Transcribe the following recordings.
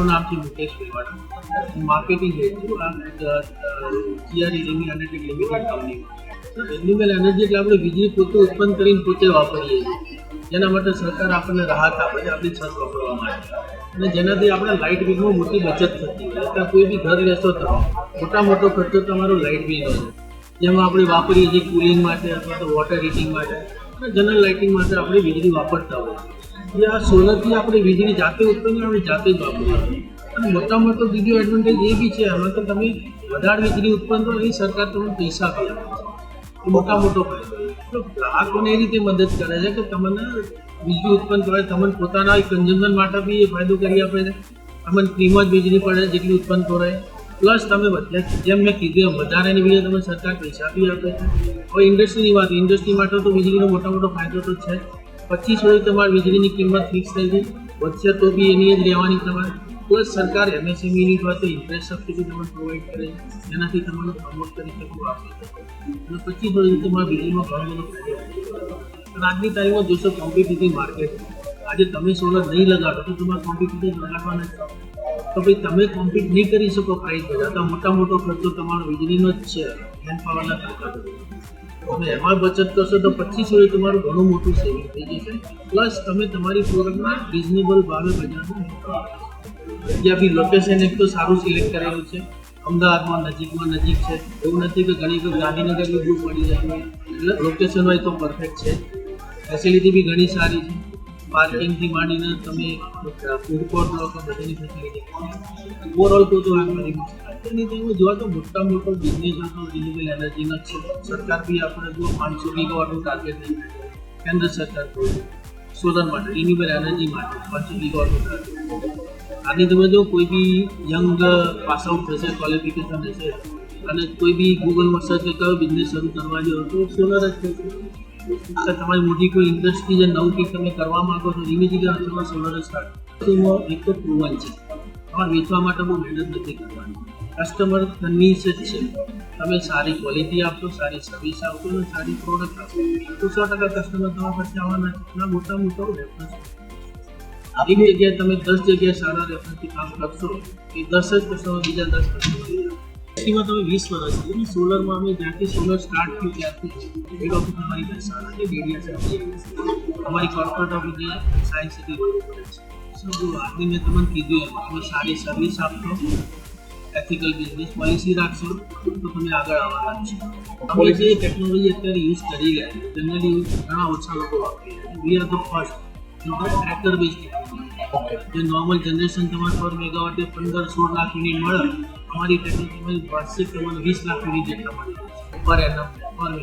મારું નામ Mukesh Mewada marketing head છું આ GR ઇલેમી energy limited company renewable energy એટલે આપણે વીજળી પોતે ઉત્પન્ન કરીને પોતે વાપરીએ છીએ. જેના માટે સરકાર આપણને રાહત આપે છે, આપણી છત વાપરવા માટે. અને જેનાથી આપણે લાઇટ બિલમાં મોટી બચત થતી હોય અથવા કોઈ બી ઘર લેશો તો મોટા મોટો ખર્ચો તમારો લાઇટ બિલનો છે. જેમાં આપણે વાપરીએ છીએ કુલિંગ માટે અથવા તો વોટર હીટિંગ માટે. અને જનરલ લાઇટિંગ માટે આપણે વીજળી વાપરતા હોય જે આ સોલરથી આપણે વીજળી જાતે ઉત્પન્ન આપણે જાતે જ વાપરીએ અને મોટા મોટો બીજો એડવાન્ટેજ એ બી છે એમાં તો તમે વધારે વીજળી ઉત્પન્ન કરો એ સરકાર તમને પૈસા આપી આપે છે. મોટા મોટો ફાયદો તો ગ્રાહકોને એ રીતે મદદ કરે છે કે તમને વીજળી ઉત્પન્ન કરે, તમને પોતાના કન્ઝ્યુમર માટે બી એ ફાયદો કરી આપે છે. તમને ફ્રીમાં જ વીજળી પડે, જેટલી ઉત્પન્ન કરે પ્લસ તમે બધા, જેમ મેં કીધું વધારેની બીજા તમે સરકાર પૈસા બી આપે છે. હવે ઇન્ડસ્ટ્રીની વાત ઇન્ડસ્ટ્રી માટે તો વીજળીનો મોટા મોટો ફાયદો તો છે પચીસ વર્ષ તમારી વીજળીની કિંમત ફિક્સ થઈ છે વધશે તો બી એની જ લેવાની તમારે. પ્લસ સરકાર એમએસએમઈની પાસે ઇન્ટરેસ્ટ સબસિડી તમને પ્રોવાઈડ કરે. છે એનાથી તમને પ્રમોટ કરી શકો, આપી શકો. અને પચીસ વર્ષ તમારા વીજળીમાં ઘણો બધો ફાયદો પણ આજની તારીખમાં જોશો કોમ્પિટિટિવ માર્કેટ આજે તમે સોલર નહીં લગાડો તો તમારે કોમ્પિટિટિવ લગાડવાના જ. તો ભાઈ તમે કોમ્પિટ નહીં કરી શકો પ્રાઇસ બધા. તો મોટા મોટો ખર્ચો તમારો વીજળીનો જ છે. હેન્ડ પાવરના ખર્ચા તમે એમાં બચત કરશો તો પચીસ વર્ષ તમારું ઘણું મોટું સેવિંગ થઈ જશે. પ્લસ તમે તમારી પ્રોડક્ટમાં રિઝનેબલ ભાવે બજારમાં જ્યાં બી લોકેશન એક તો સારું સિલેક્ટ કરેલું છે. અમદાવાદમાં નજીકમાં નજીક છે. એવું નથી કે ઘણી વખત ગાંધીનગરની દૂર પડી જાય. એટલે લોકેશન હોય તો પરફેક્ટ છે. ફેસિલિટી બી ઘણી સારી છે. પાર્કિંગથી માંડીને તમે ફૂડ કોર્ટ લો તો બધાની ફેસિલિટી ઓવરઓલ તો તો મારી તમે જોવા તો મોટા મોટો બિઝનેસ હતો રિન્યુએબલ એનર્જીનો છે. સરકાર બી આપણે જો પાંચસો ગીગાવાટનું ટાર્ગેટ લઈને કેન્દ્ર સરકાર સોલર માટે રિન્યુએબલ એનર્જી માટે પાંચસો ગીગાવાટનું ટાર્ગેટ આજે તમે જો કોઈ બી યંગ પાસ આઉટ થશે ક્વોલિફિકેશન હશે અને કોઈ બી ગૂગલમાં સર્ચ કરો બિઝનેસ શરૂ કરવા જેવો તો સોલર જ થશે. કે તમારી મોટી કોઈ ઇન્ડસ્ટ્રી જે નવું કંઈક તમે કરવા માંગો છો, ધીમે તમારે સોલર જ સ્ટાર્ટ એમાં એક તો પ્રુવન છે. તમારે વેચવા માટે બહુ મહેનત નથી કરવાની. કસ્ટમર કન્વિન્સ જ છે. તમે સારી ક્વોલિટી આપશો, સારી સર્વિસ આપશો અને સારી પ્રોડક્ટ આપશો. તો સો ટકા કસ્ટમર તમારા પાસે આવવાના ના, મોટા મોટો રેફરન્સ આવી જગ્યાએ તમે દસ જગ્યાએ સારા રેફરન્સથી કામ કરશો એ દસ જ કસ્ટમર બીજા દસ કસ્ટમર તમે વીસ વર્ષ એટલે સોલરમાં અમે જ્યાંથી સોલર સ્ટાર્ટ થયું ત્યારથી એ વખત અમારી પાસે સારા છે ડેડિયા છે. અમારી corporate of India science city road છે સો જો આજની મેં તમને કીધું એમ તમે સારી સર્વિસ આપશો એથિકલ બિઝનેસ પોલિસી રાખશો તો તમે આગળ આવવાના છો અમે જે ટેકનોલોજી અત્યારે યુઝ કરી રહ્યા છે જનરલી ઘણા ઓછા લોકો વાપરી રહ્યા છે we are the first tractor base જે નોર્મલ જનરેશન તમારે પર મેગાવાટે પંદર સોળ લાખ યુનિટ મળે અમારી ટેકનોલોજી વાર્ષિક તમને વીસ લાખ યુનિટ જેટલા મળે પર એનમ પર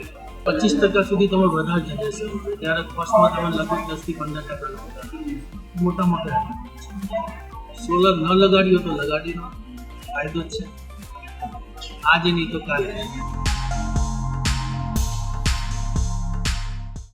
પચીસ ટકા સુધી તમે વધારે જનરેશન ત્યારે કોસ્ટમાં તમે લગભગ દસથી પંદર ટકા મોટા મોટા. સોલર ન લગાડ્યો તો લગાડીનો ફાયદો જ છે. આજે નહીં તો કાલે.